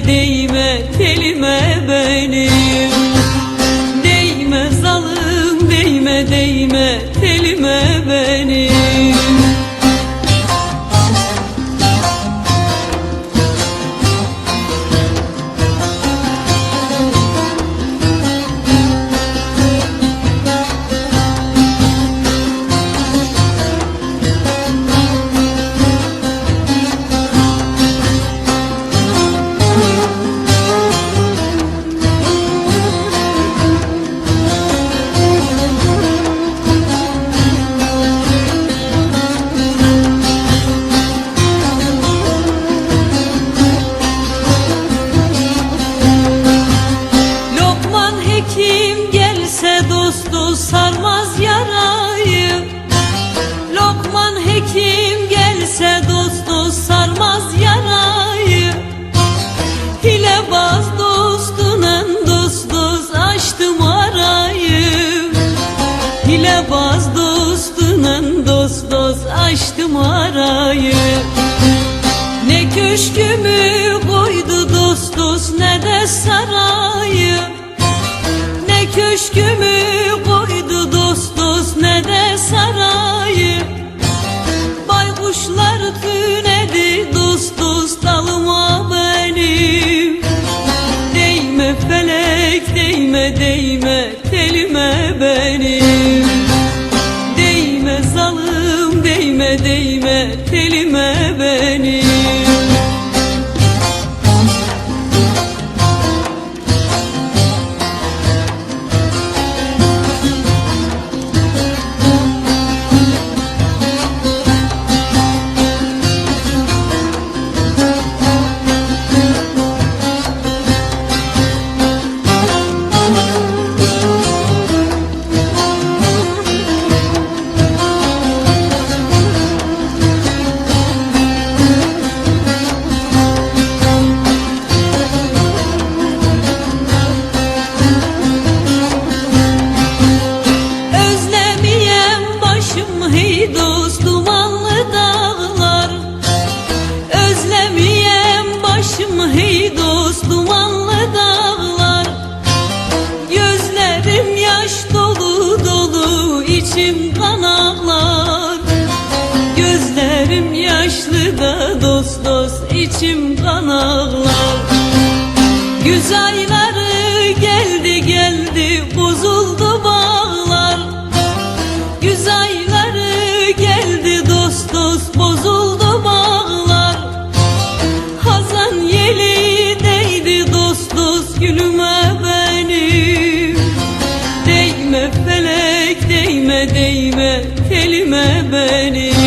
de açmıştım ay telim Gözlerim yaşlı da dost dost içim kan ağlar. Güz geldi geldi bozuldu bağlar. Güz geldi dost dost bozuldu bağlar. Hazan yeli değdi dost dost gülüme benim Değme felek değme değme telime benim